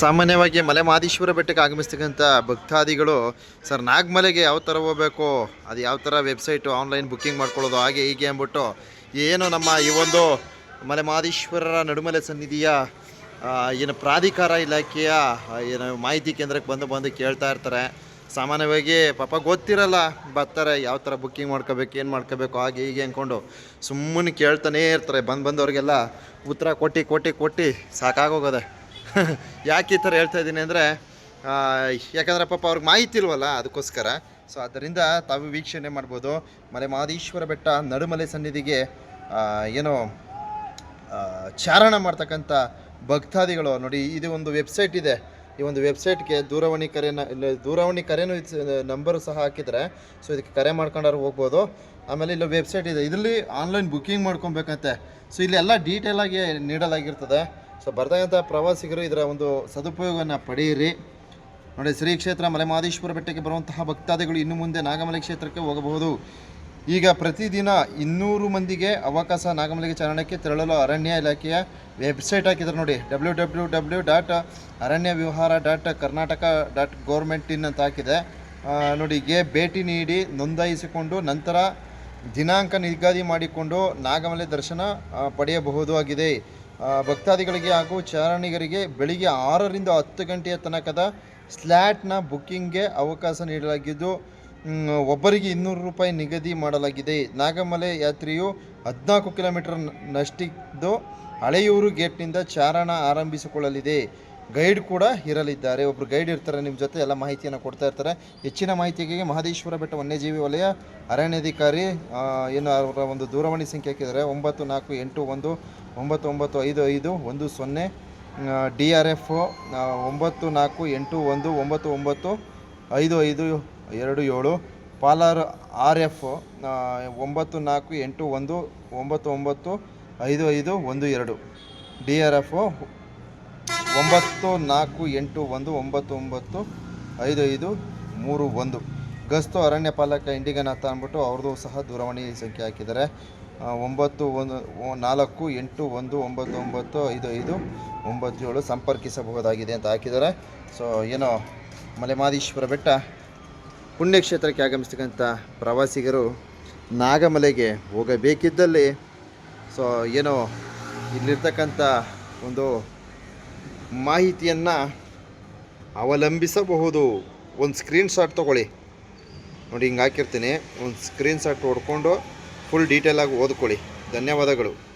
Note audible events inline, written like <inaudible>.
ಸಾಮಾನ್ಯವಾಗಿ ಮಲೆ ಮಾದೇಶ್ವರ ಬೆಟ್ಟಕ್ಕೆ ಆಗಮಿಸ್ತಕ್ಕಂಥ ಭಕ್ತಾದಿಗಳು, ಸರ್, ನಾಗಮಲೆಗೆ ಯಾವ ಥರ ಹೋಗಬೇಕು? ಅದು ಯಾವ ಥರ ವೆಬ್ಸೈಟು? ಆನ್ಲೈನ್ ಬುಕ್ಕಿಂಗ್ ಮಾಡ್ಕೊಳ್ಳೋದು? ಹಾಗೆ ಹೀಗೆ ಅಂದ್ಬಿಟ್ಟು ಏನು ನಮ್ಮ ಈ ಒಂದು ಮಲೆ ಮಾದೇಶ್ವರರ ನಡುಮಲೆ ಸನ್ನಿಧಿಯ ಏನು ಪ್ರಾಧಿಕಾರ ಇಲಾಖೆಯ ಏನು ಮಾಹಿತಿ ಕೇಂದ್ರಕ್ಕೆ ಬಂದು ಬಂದು ಕೇಳ್ತಾ ಇರ್ತಾರೆ. ಸಾಮಾನ್ಯವಾಗಿ ಪಾಪ ಗೊತ್ತಿರಲ್ಲ, ಬರ್ತಾರೆ, ಯಾವ ಥರ ಬುಕ್ಕಿಂಗ್ ಮಾಡ್ಕೋಬೇಕು, ಏನು ಮಾಡ್ಕೋಬೇಕು, ಹಾಗೆ ಹೀಗೆ ಅಂದ್ಕೊಂಡು ಸುಮ್ಮನೆ ಕೇಳ್ತಾನೇ ಇರ್ತಾರೆ. ಬಂದು ಬಂದವ್ರಿಗೆಲ್ಲ ಉತ್ತರ ಕೊಟ್ಟು ಕೊಟ್ಟು ಕೊಟ್ಟು ಸಾಕಾಗೋಗದೆ. <laughs> ಯಾಕೆ ಈ ಥರ ಹೇಳ್ತಾ ಇದ್ದೀನಿ ಅಂದರೆ ಯಾಕಂದರೆ ಪಾಪ ಅವ್ರಿಗೆ ಮಾಹಿತಿ ಇಲ್ವಲ್ಲ ಅದಕ್ಕೋಸ್ಕರ. ಸೊ ಅದರಿಂದ ತಾವು ವೀಕ್ಷಣೆ ಮಾಡ್ಬೋದು. ಮಲೆ ಮಹದೇಶ್ವರ ಬೆಟ್ಟ ನಡುಮಲೆ ಸನ್ನಿಧಿಗೆ ಏನು ಚಾರಣ ಮಾಡ್ತಕ್ಕಂಥ ಭಕ್ತಾದಿಗಳು. ನೋಡಿ, ಇದು ಒಂದು ವೆಬ್ಸೈಟ್ ಇದೆ. ಈ ಒಂದು ವೆಬ್ಸೈಟ್ಗೆ ದೂರವಾಣಿ ಕರೆನ ದೂರವಾಣಿ ಕರೆನೂ ನಂಬರು ಸಹ ಹಾಕಿದರೆ ಸೊ ಇದಕ್ಕೆ ಕರೆ ಮಾಡ್ಕೊಂಡವ್ರು ಹೋಗ್ಬೋದು. ಆಮೇಲೆ ಇಲ್ಲಿ ವೆಬ್ಸೈಟ್ ಇದೆ. ಇದರಲ್ಲಿ ಆನ್ಲೈನ್ ಬುಕ್ಕಿಂಗ್ ಮಾಡ್ಕೊಬೇಕಂತೆ. ಸೊ ಇಲ್ಲಿ ಎಲ್ಲ ಡೀಟೇಲಾಗಿ ನೀಡಲಾಗಿರ್ತದೆ. ಸೊ ಬರ್ತಕ್ಕಂಥ ಪ್ರವಾಸಿಗರು ಇದರ ಒಂದು ಸದುಪಯೋಗವನ್ನು ಪಡೆಯಿರಿ. ನೋಡಿ ಶ್ರೀ ಕ್ಷೇತ್ರ ಮಲೆಮಹದೇಶ್ವರ ಬೆಟ್ಟಕ್ಕೆ ಬರುವಂತಹ ಭಕ್ತಾದಿಗಳು ಇನ್ನು ಮುಂದೆ ನಾಗಮಲೆ ಕ್ಷೇತ್ರಕ್ಕೆ ಹೋಗಬಹುದು. ಈಗ ಪ್ರತಿದಿನ ಇನ್ನೂರು ಮಂದಿಗೆ ಅವಕಾಶ ನಾಗಮಲೆಗೆ ಚಾರಣಕ್ಕೆ ತೆರಳಲು ಅರಣ್ಯ ಇಲಾಖೆಯ ವೆಬ್ಸೈಟ್ ಹಾಕಿದ್ದಾರೆ ನೋಡಿ ಡಬ್ಲ್ಯೂ ಡಬ್ಲ್ಯೂ ಡಬ್ಲ್ಯೂ ಡಾಟ್ ಅರಣ್ಯ ವ್ಯವಹಾರ dot Karnataka dot government in ಅಂತ ಹಾಕಿದೆ. ಆ, ನೋಡಿ ಗೆ ಭೇಟಿ ನೀಡಿ ನೋಂದಾಯಿಸಿಕೊಂಡು ನಂತರ ದಿನಾಂಕ ನಿಗದಿ ಮಾಡಿಕೊಂಡು ನಾಗಮಲೆ ದರ್ಶನ ಪಡೆಯಬಹುದು ಆಗಿದೆ ಭಕ್ತಾದಿಗಳಿಗೆ ಹಾಗೂ ಚಾರಣಿಗರಿಗೆ ಬೆಳಿಗ್ಗೆ ಆರರಿಂದ ಹತ್ತು ಗಂಟೆಯ ತನಕದ ಸ್ಲ್ಯಾಟ್ನ ಬುಕ್ಕಿಂಗ್ಗೆ ಅವಕಾಶ ನೀಡಲಾಗಿದ್ದು ಒಬ್ಬರಿಗೆ ಇನ್ನೂರು ರೂಪಾಯಿ ನಿಗದಿ ಮಾಡಲಾಗಿದೆ. ನಾಗಮಲೆ ಯಾತ್ರೆಯು ಹದಿನಾಲ್ಕು ಕಿಲೋಮೀಟರ್ ನಷ್ಟಿದ್ದು ಹಳೆಯೂರು ಗೇಟ್ನಿಂದ ಚಾರಣ ಆರಂಭಿಸಿಕೊಳ್ಳಲಿದೆ. ಗೈಡ್ ಕೂಡ ಇರಲಿದ್ದಾರೆ. ಒಬ್ಬರು ಗೈಡ್ ಇರ್ತಾರೆ ನಿಮ್ಮ ಜೊತೆ ಎಲ್ಲ ಮಾಹಿತಿಯನ್ನು ಕೊಡ್ತಾ ಇರ್ತಾರೆ. ಹೆಚ್ಚಿನ ಮಾಹಿತಿಗೆ ಮಹದೇಶ್ವರ ಬೆಟ್ಟ ವನ್ಯಜೀವಿ ವಲಯ ಅರಣ್ಯಾಧಿಕಾರಿ ಏನು ಅವರ ಒಂದು ದೂರವಾಣಿ ಸಂಖ್ಯೆ ಹಾಕಿದ್ದಾರೆ. ಒಂಬತ್ತು ನಾಲ್ಕು ಎಂಟು ಒಂದು, ಒಂಬತ್ತು ಒಂಬತ್ತು ಐದು ಐದು ಒಂದು ಸೊನ್ನೆ ಡಿ ಆರ್ ಎಫ್ ಒಂಬತ್ತು ನಾಲ್ಕು ಎಂಟು ಒಂದು, ಒಂಬತ್ತು ಒಂಬತ್ತು ಐದು ಐದು ಎರಡು ಏಳು, ಪಾಲಾರ್ ಆರ್ ಎಫ್ ಒಂಬತ್ತು ನಾಲ್ಕು ಎಂಟು ಒಂದು, ಒಂಬತ್ತು ಒಂಬತ್ತು ಐದು ಐದು ಒಂದು ಎರಡು, ಡಿ ಆರ್ ಎಫ್ ಒಂಬತ್ತು ನಾಲ್ಕು ಎಂಟು ಒಂದು ಒಂಬತ್ತು ಒಂಬತ್ತು ಐದು ಐದು ಮೂರು ಒಂದು. ಗಸ್ತು ಅರಣ್ಯ ಪಾಲಕ ಇಂಡಿಗನಾಥ ಅಂದ್ಬಿಟ್ಟು ಅವ್ರದ್ದು ಸಹ ದೂರವಾಣಿ ಸಂಖ್ಯೆ ಹಾಕಿದ್ದಾರೆ. ಒಂಬತ್ತು ಒಂದು ನಾಲ್ಕು ಎಂಟು ಒಂದು ಒಂಬತ್ತು ಒಂಬತ್ತು ಐದು ಐದು ಒಂಬತ್ತು ಏಳು ಸಂಪರ್ಕಿಸಬಹುದಾಗಿದೆ ಅಂತ ಹಾಕಿದ್ದಾರೆ. ಸೊ, ಏನೋ ಮಲೆಮಹದೇಶ್ವರ ಬೆಟ್ಟ ಪುಣ್ಯಕ್ಷೇತ್ರಕ್ಕೆ ಆಗಮಿಸ್ತಕ್ಕಂಥ ಪ್ರವಾಸಿಗರು ನಾಗಮಲೆಗೆ ಹೋಗಬೇಕಿದ್ದಲ್ಲಿ, ಸೊ, ಏನೋ ಇಲ್ಲಿರ್ತಕ್ಕಂಥ ಒಂದು ಮಾಹಿತಿಯನ್ನು ಅವಲಂಬಿಸಬಹುದು. ಒಂದು ಸ್ಕ್ರೀನ್ ಶಾಟ್ ತೊಗೊಳ್ಳಿ. ನೋಡಿ, ಹಿಂಗೆ ಹಾಕಿರ್ತೀನಿ. ಒಂದು ಸ್ಕ್ರೀನ್ ಶಾಟ್ ಹೊಡ್ಕೊಂಡು ಫುಲ್ ಡೀಟೇಲಾಗಿ ಓದ್ಕೊಳ್ಳಿ. ಧನ್ಯವಾದಗಳು.